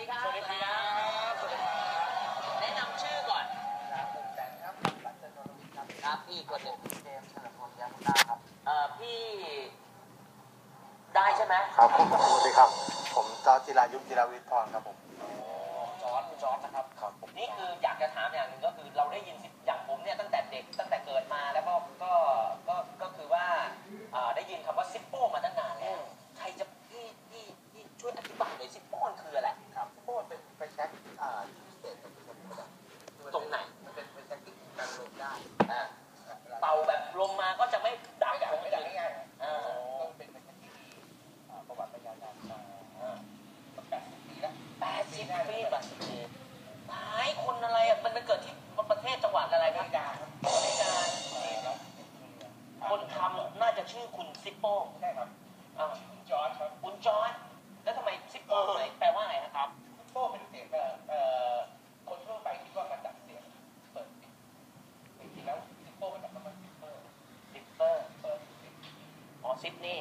ดีครับสวัสดีครับ สวัสดีครับ แนะนำชื่อก่อน ครับผมแบงค์ครับบัตรเจริญนวิทย์ครับ ครับพี่อีกคนหนึ่งเจมส์เฉลิมพลยามุนาครับ เอ่อพี่ได้ใช่ไหมครับผมสวัสดีครับ ผมจอร์จจิรายุทธจิราวิทย์พรครับผมจอร์ดคุณจอร์ดนะครับ ครับผม นี่คืออยากจะถามอย่างหนึ่งก็คือเราได้ยินอย่างผมเนี่ยตั้งแต่เด็กตั้งแต่เกิดมาแล้ว สิบปีแปดสิบปีหายคนอะไรอะมันมันเกิดที่ประเทศจังหวัดอะไรครับดาครับอเมริกาคนทำน่าจะชื่อคุณซิปโป้ใช่ครับอ่าจอร์จครับคุณจอร์จแล้วทำไมซิปโป้ไหนแปลว่าอะไรนะครับโป้เป็นเสียงแบบเอ่อคนทั่วไปคิดว่ามันดับเสียงเปิดปิดจริงๆแล้วซิปโป้มันดับประมาณซิปเปอร์ซิปเปอร์เปิดปิดอ๋อซิปนี่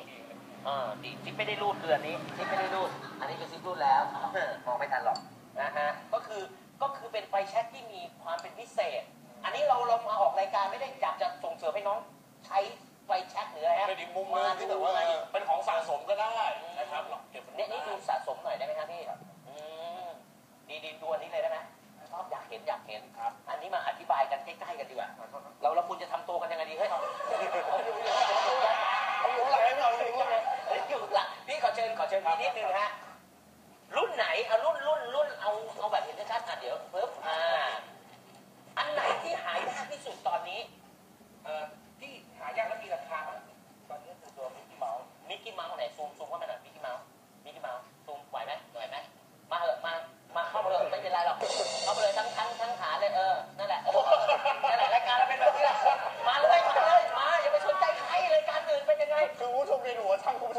เออดีซิปไม่ได้รูดเรือนนี้ซิปไม่ได้รูด อันนี้คือซิปรูดแล้วมองไม่ทันหรอกนะฮะก็คือก็คือเป็นไฟแช็กที่มีความเป็นพิเศษ อันนี้เราเรามาออกรายการไม่ได้อยากจะส่งเสริมให้น้องใช้ไฟแช็กหรืออะไรฮะเป็นอีกมุมหนึงที่แบบว่าเป็นของสะสมก็ได้นะครับหรอกเก็บไว้เนี่ยนี่ดูสะสมหน่อยได้ไหมครับพี่อืมดีดีดูอันนี้เลยได้ไหมชอบอยากเห็นอยากเห็นครับ อันนี้มาอธิบายกันใกล้ๆกันดีกว่าเราเราควรจะทำตัวกันยังไงดีเฮ้ยเอาอยู่อยู่เอา ชิญขอเชิญพี่นิดนึงฮะรุ่นไหนเอารุ่นรุ่นรุ่นเอาเอาแบบเห็นชัดๆอะเดี๋ยวปึ๊บอ่าอันไหนที่หายากที่สุดตอนนี้เอ่อที่หายากและมีราคามากที่สุดตอนนี้คือตัวมิกกี้เมาส์มิกกี้เมาส์ไหนซูมซูมเข้ามาหน่อยมิกกี้เมาส์มิกกี้เมาส์ซูมไหวไหมไหวไหมมาเหอะมามาเข้ามาเลยไม่เป็นไรหรอกเข้ามาเลยทั้งทั้งทั้งขาเลยเออนั่นแหละเออนั่นแหละรายการเราเป็นแบบนี้แหละมาเลยมาเลยมาอย่าไปสนใจใครรายการอื่นเป็นยังไงคือผู้ชมเวียนหัวช่างคุณผู้ช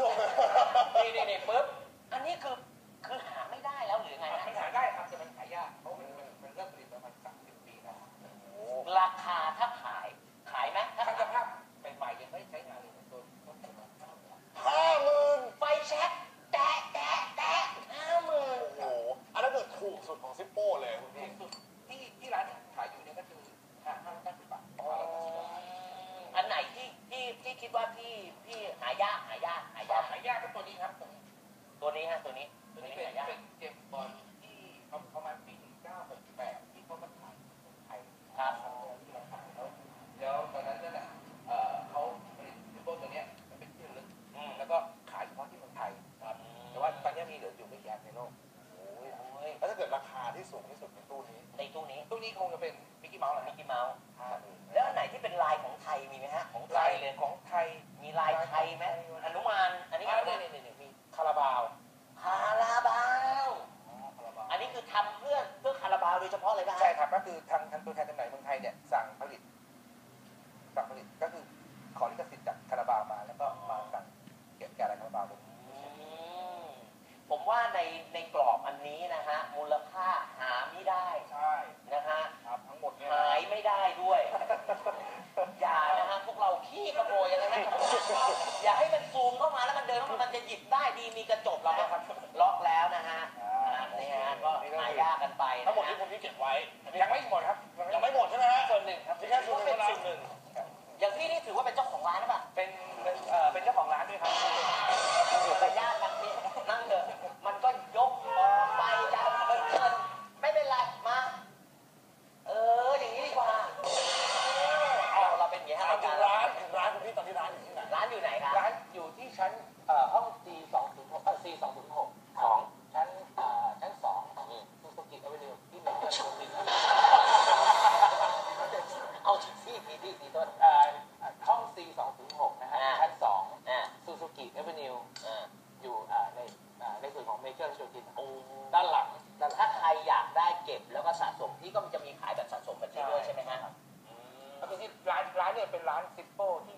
านเนี่ยซิปโป้ที่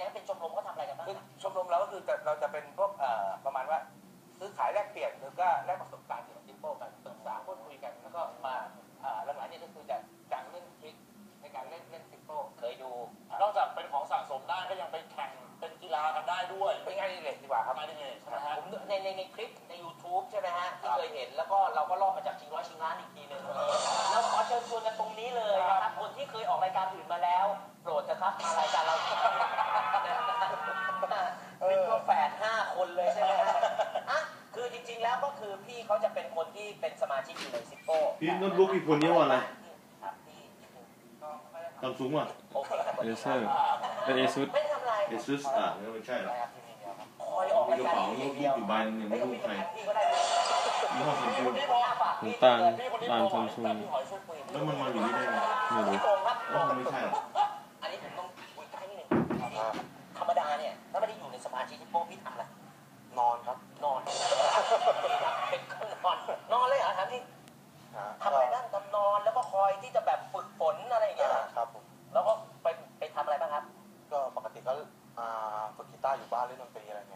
นะเป็นชมรมเขาทำอะไรกันบ้างคือชมรมเราก็คือจะเราจะเป็นพวกเอ่อประมาณว่าซื้อขายแลกเปลี่ยนหรือก็แลกประสบการณ์เกี่ยวกับซิมโป้กันปรึกษาพูดคุยกัน แล้วก็มาเอ่อหลังๆนี่ก็คือจะจังเล่นทริคในการเล่นเล่นซิมโป้เคยดูนอกจากเป็นของสะสมได้ก็ยังไปแข่งเป็นกีฬากันได้ด้วยเป็นงานอดิเรกดีกว่าครับ ทำงานยังไงใช่ไหมฮะ ผมในในในคลิปใน YouTube ใช่ไหมฮะที่เคยเห็นแล้วก็เราก็ลอกมาจากชิงร้อยชิงล้านอีกทีหนึ่งเราขอเชิญชวนกันตรงนี้เลยนะครับคนที่เคยออกรายการอื่นมาแล้ว โปรดนะครับมารายการเรา คนเลยใช่ไหมฮะอะคือจริงๆแล้วก็คือพี่เขาจะเป็นคนที่เป็นสมาชิกอยู่ในซิโก้ พี่โน้ตบุ๊กอีกคนนี้ว่าอะไรครับพี่ก็ไม่ได้ทำซัมซุงอะโอเคครับเอเซอร์เป็นเอซุสไม่ได้ทำอะไรเอซุสอะไม่ใช่หรอะอไรครับที่นี่เนี่ยครับคอยออกมีรายกระการเป๋าโน้ตบุ๊กอยู่ใบนึงยังไม่ไม่ต้องรู้มีใครพี่ก็ได้เลยยี่ห้อซัมซุงพี่บอกว่าฝากน้ำพี่ตาลพี่คนนี้ร้านโทรซัมามซุงพี่หอยช่วยคุยแล้วมันมาอยู่นี่ได้ไงไม่รู้พี่โกงครับอ๋อไม่ใช่หรออันนี้ผมต้องคุยใกล้นิดนึงธรรมดาเนี่ยถ้าไม่ได้อยู่ในสมาชิกที่โป้พี่ทำอะไร นอนครับ นอนเป็นคนนอน นอนเลยเหรอถามจริงทำอะไรบ้างทำนอนแล้วก็คอยที่จะแบบฝึกฝนอะไรอย่างเงี้ยเหรอครับ ผม แล้วก็ไปไปทำอะไรบ้างครับ ก็ปกติก็อ่าฝึกกีตาร์อยู่บ้านเล่นดนตรีอะไรเงี้ย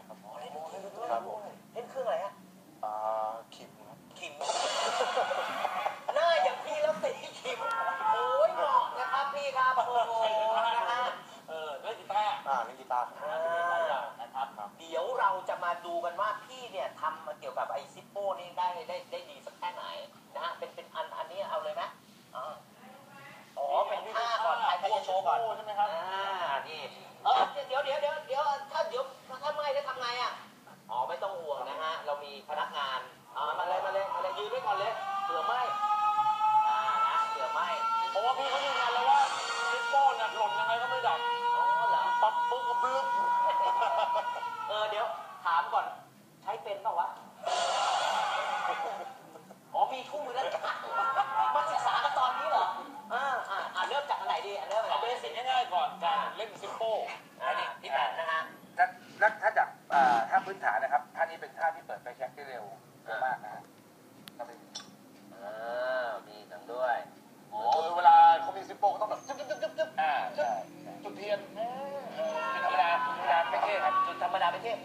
ดี๋ยวเดี๋ยวเดี๋ยวเดี๋ยวถ้าเดี๋ยวถ้าไม่ได้ทำไงอะอ๋อไม่ต้องห่วงนะฮะเรามีพนักงานอ่ามาเลยมาเลยมาเลยยืนไว้ก่อนเลยเผื่อไหมอ่านะเผื่อไหมเพราะว่าพี่เขายืนยันแล้วว่าซิปโป้เนี่ยหล่นยังไงก็ไม่ดับอ๋อเหรอปั๊บปุ๊บก็บลึ๊บเออเดี๋ยว จุ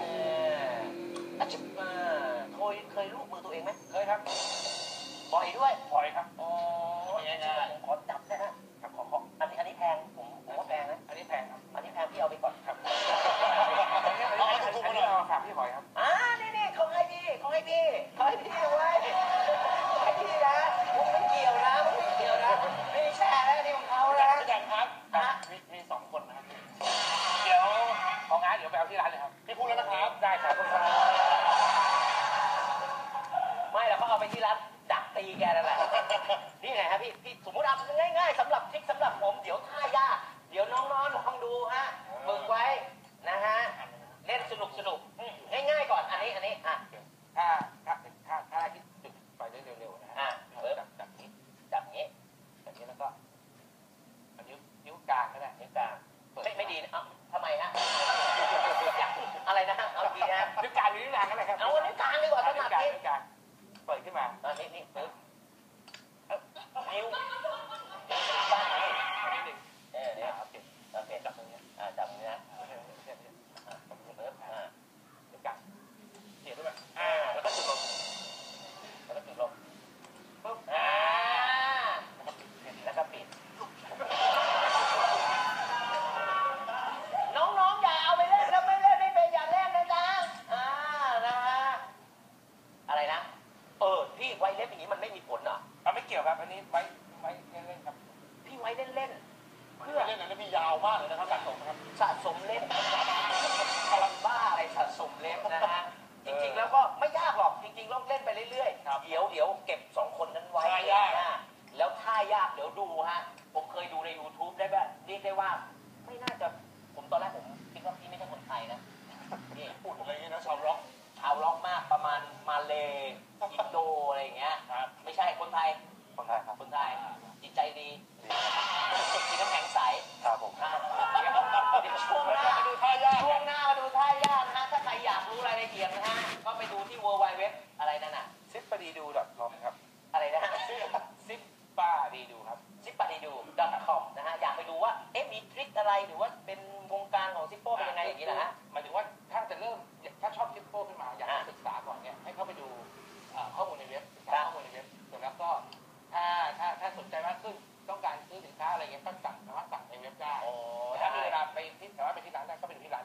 ด เขาเอาไปที่ร้านดักตีแกนั่นแหละนี่ไงฮะพี่พี่สมมติเอาง่าย ๆสำหรับทริกสำหรับผมเดี๋ยวท่ายากเดี๋ยวน้องๆลองดูฮะฝึกไว้นะฮะเล่นสนุกสนุกๆอืมง่ายๆก่อนอันนี้อันนี้อะถ้าถ้าถ้า อาไม่เกี่ยวครับอันนี้ไว้ไว้เล่นๆครับพี่ไว้เล่นๆเพื่อเล่นอันนี้มียาวมากเลยนะครับสะสมนะครับสะสมเล่มกำลังบ้าอะไรสะสมเล่มนะฮะจริงๆแล้วก็ไม่ยากหรอกจริงๆต้องเล่นไปเรื่อยๆเดี๋ยวเดี๋ยวเก็บสองคนนั้นไว้ท่ายากนะแล้วท่ายากเดี๋ยวดูฮะผมเคยดูใน YouTube ได้แบบเรียกได้ว่า อะไรนั่นน่ะซิปปดีดู .com ครับอะไรนะฮะซิปป้าดีดูครับ ซิปปาดีดู .com นะฮะอยากไปดูว่าเอ๊ะมีทริคอะไรหรือว่าเป็นวงการของซิปโป้เป็นยังไงอย่างนี้นะฮะหมายถึงว่าถ้าจะเริ่มถ้าชอบซิปโป้ขึ้นมาอยากจะศึกษาก่อนเนี่ยให้เข้าไปดูเอ่อข้อมูลในเว็บศึกษาข้อมูลในเว็บเสร็จแล้วก็ถ้าถ้าถ้าสนใจมากขึ้นต้องการซื้อสินค้าอะไรเงี้ยก็สั่งสามารถสั่งในเว็บได้โอ้แต่ได้ถ้ามีเวลาไปที่สามารถไปที่ร้านได้ก็ไปดูที่ร้าน